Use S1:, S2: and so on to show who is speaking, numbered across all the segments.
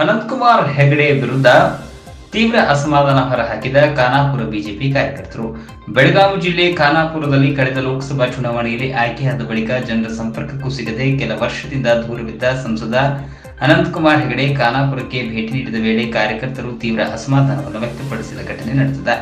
S1: ಅನಂತಕುಮಾರ್ ಹೆಗಡೆ ವಿರುದ್ಧ ತೀವ್ರ ಅಸಮಾಧಾನ ಹೊರಹಾಕಿದ ಖಾನಾಪುರ ಬಿಜೆಪಿ ಕಾರ್ಯಕರ್ತರು. ಬೆಳಗಾವಿ ಜಿಲ್ಲೆ ಖಾನಾಪುರದಲ್ಲಿ ಕಳೆದ ಲೋಕಸಭಾ ಚುನಾವಣೆಯಲ್ಲಿ ಆಯ್ಕೆಯಾದ ಬಳಿಕ ಜನರ ಸಂಪರ್ಕಕ್ಕೂ ಸಿಗದೆ ಕೆಲ ವರ್ಷದಿಂದ ದೂರವಿದ್ದ ಸಂಸದ ಅನಂತಕುಮಾರ್ ಹೆಗಡೆ ಖಾನಾಪುರಕ್ಕೆ ಭೇಟಿ ನೀಡಿದ ವೇಳೆ ಕಾರ್ಯಕರ್ತರು ತೀವ್ರ ಅಸಮಾಧಾನವನ್ನು ವ್ಯಕ್ತಪಡಿಸಿದ ಘಟನೆ ನಡೆದಿದೆ.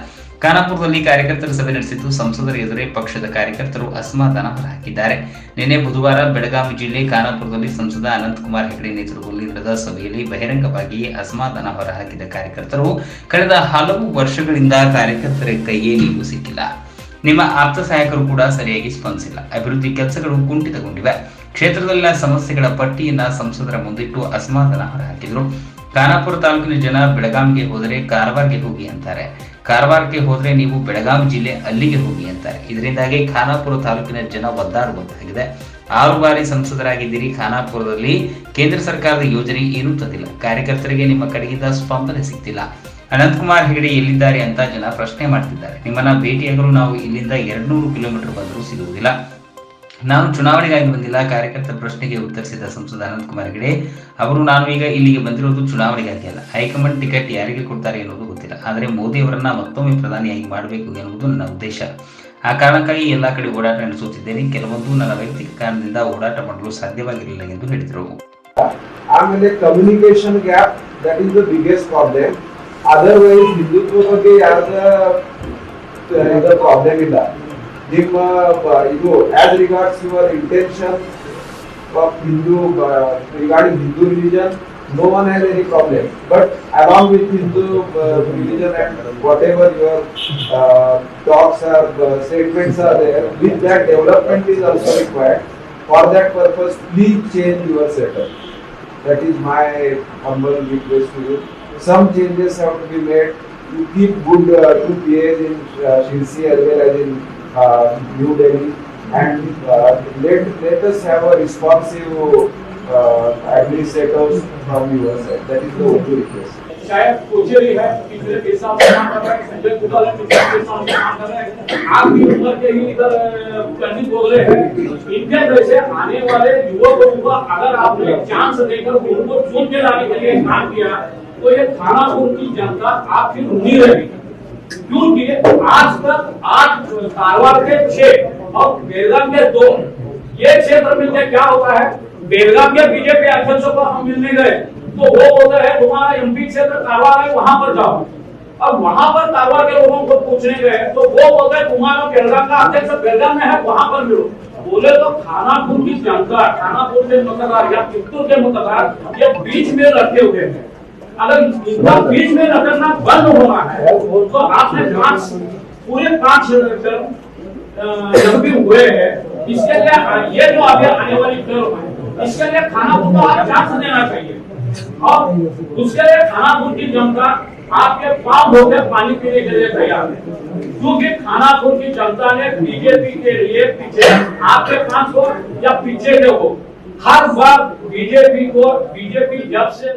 S1: ಖಾನಾಪುರದಲ್ಲಿ ಕಾರ್ಯಕರ್ತರ ಸಭೆ ನಡೆಸಿದ್ದು ಸಂಸದರ ಎದುರೇ ಪಕ್ಷದ ಕಾರ್ಯಕರ್ತರು ಅಸಮಾಧಾನ ಹೊರಹಾಕಿದ್ದಾರೆ ನಿನ್ನೆ ಬುಧವಾರ ಬೆಳಗಾವಿ ಜಿಲ್ಲೆ ಖಾನಾಪುರದಲ್ಲಿ ಸಂಸದ ಅನಂತಕುಮಾರ್ ಹೆಗಡೆ ನೇತೃತ್ವದಲ್ಲಿ ನಡೆದ ಸಭೆಯಲ್ಲಿ ಬಹಿರಂಗವಾಗಿಯೇ ಅಸಮಾಧಾನ ಹೊರಹಾಕಿದ ಕಾರ್ಯಕರ್ತರು ಕಳೆದ ಹಲವು ವರ್ಷಗಳಿಂದ ಕಾರ್ಯಕರ್ತರ ಕೈಯೇ ನೀವು ಸಿಕ್ಕಿಲ್ಲ. ನಿಮ್ಮ ಆಪ್ತ ಸಹಾಯಕರು ಕೂಡ ಸರಿಯಾಗಿ ಸ್ಪಂದಿಸಿಲ್ಲ. ಅಭಿವೃದ್ಧಿ ಕೆಲಸಗಳು ಕುಂಠಿತಗೊಂಡಿವೆ. ಕ್ಷೇತ್ರದಲ್ಲಿನ ಸಮಸ್ಯೆಗಳ ಪಟ್ಟಿಯನ್ನ ಸಂಸದರ ಮುಂದಿಟ್ಟು ಅಸಮಾಧಾನ ಹೊರಹಾಕಿದರು. ಖಾನಾಪುರ ತಾಲೂಕಿನ ಜನ ಬೆಳಗಾವಿಗೆ ಹೋದರೆ ಕಾರವಾರ್ಗೆ ಹೋಗಿ ಅಂತಾರೆ. ಕಾರವಾರಕ್ಕೆ ಹೋದ್ರೆ ನೀವು ಬೆಳಗಾವಿ ಜಿಲ್ಲೆ ಅಲ್ಲಿಗೆ ಹೋಗಿ ಅಂತಾರೆ. ಇದರಿಂದಾಗಿ ಖಾನಾಪುರ ತಾಲೂಕಿನ ಜನ ಒದ್ದಾಡುವಂತಾಗಿದೆ. ಆರು ಬಾರಿ ಸಂಸದರಾಗಿದ್ದೀರಿ. ಖಾನಾಪುರದಲ್ಲಿ ಕೇಂದ್ರ ಸರ್ಕಾರದ ಯೋಜನೆ ಏನೂ ತಂದಿಲ್ಲ. ಕಾರ್ಯಕರ್ತರಿಗೆ ನಿಮ್ಮ ಕಡೆಯಿಂದ ಸ್ಪಂದನೆ ಸಿಗ್ತಿಲ್ಲ. ಅನಂತಕುಮಾರ್ ಹೆಗಡೆ ಎಲ್ಲಿದ್ದಾರೆ ಅಂತ ಜನ ಪ್ರಶ್ನೆ ಮಾಡ್ತಿದ್ದಾರೆ. ನಿಮ್ಮನ್ನ ಭೇಟಿಯಾಗಲು ನಾವು ಇಲ್ಲಿಂದ ಎರಡ್ನೂರು ಕಿಲೋಮೀಟರ್ ಬಂದರೂ ಸಿಗುವುದಿಲ್ಲ. ನಾನು ಚುನಾವಣೆಗಾಗಿ ಬಂದಿಲ್ಲ, ಕಾರ್ಯಕರ್ತರ ಪ್ರಶ್ನೆಗೆ ಉತ್ತರಿಸಿದ ಸಂಸದ ಅನಂತ್ ಕುಮಾರ್ ಹೆಗಡೆ, ಅವರು ನಾನು ಈಗ ಇಲ್ಲಿಗೆ ಬಂದಿರೋದು ಚುನಾವಣೆಗಾಗಿ ಅಲ್ಲ. ಹೈಕಮಾಂಡ್ ಟಿಕೆಟ್ ಯಾರಿಗೆ ಕೊಡ್ತಾರೆ ಎನ್ನುವುದು ಗೊತ್ತಿಲ್ಲ. ಆದರೆ ಮೋದಿ ಅವರನ್ನ ಮತ್ತೊಮ್ಮೆ ಪ್ರಧಾನಿಯಾಗಿ ಮಾಡಬೇಕು ಎನ್ನುವುದು ನನ್ನ ಉದ್ದೇಶ. ಆ ಕಾರಣಕ್ಕಾಗಿ ಎಲ್ಲಾ ಕಡೆ ಓಡಾಟ ನಡೆಸುತ್ತಿದ್ದೇನೆ. ಕೆಲವೊಂದು ನನ್ನ ವೈಯಕ್ತಿಕ ಕಾರಣದಿಂದ ಓಡಾಟ ಮಾಡಲು ಸಾಧ್ಯವಾಗಿರಲಿಲ್ಲ ಎಂದು ಹೇಳಿದರು.
S2: ಆಮೇಲೆ communication gap that is the biggest problem otherwise Hindutva ಬಗ್ಗೆ ಪ್ರಾಬ್ಲಮ್ ಇಲ್ಲ. ನಿಮ್ಮ ಬ- ಇದು as regards your intention of Hindu regarding Hindu religion no one has any problem but along with hindu uh, religion and whatever your uh, talks or uh, statements are there with that development is also required for that purpose please change your setup that is my humble request to you. Some changes have to be made. You keep good uh, two PAs in uh, Shirsi as well as in uh, New Delhi, and uh, let let us have a responsive uh, administrators from your side. That is the only request.
S3: शायद कोचेरी है पिछले के साथ हैं संजय कुटाल पिछले के हैं उम्र के ही इधर पंडित रहे हैं इनके जैसे आने वाले युवकों को अगर आपने चांस देकर उनको चुन के लाने के लिए काम किया तो ये थानापुर की जनता आपकी रुनी रहेगी क्योंकि आज तक आठ कारवार के छह और बेलगाम के दो, ये क्षेत्र में क्या होता है? बेलगाम के बीजेपी अध्यक्षों को हम मिलने गए तो वो बोलते हैं, तुम्हारा एमपी क्षेत्र कारवार है, वहाँ पर जाओ। अब वहाँ पर कारवार के लोगों को पूछने गए तो वो बोलते हैं, तुम्हारा बेलगाम का अध्यक्ष बेलगाम में है, वहाँ पर मिलो। बोले तो खानापुर की जनता, खानापुर के मतदार या चित्तूर के मतदार, ये बीच में रखे हुए हैं। अगर इनका बीच में रखना बंद होना है तो आपने पाँच, पूरे पाँच एमपी हुए हैं, इसके लिए ये जो अभी आने वाली टर्म है, इसके लिए खानापुर को आप चांस देना चाहिए। और उसके लिए खानापुर की जनता आपके पाँव धोके पानी पीने के लिए तैयार है। क्योंकि खानापुर की जनता ने बीजेपी के लिए पीछे आपके पास हो या पीछे के हो, हर बार बीजेपी को, बीजेपी जब से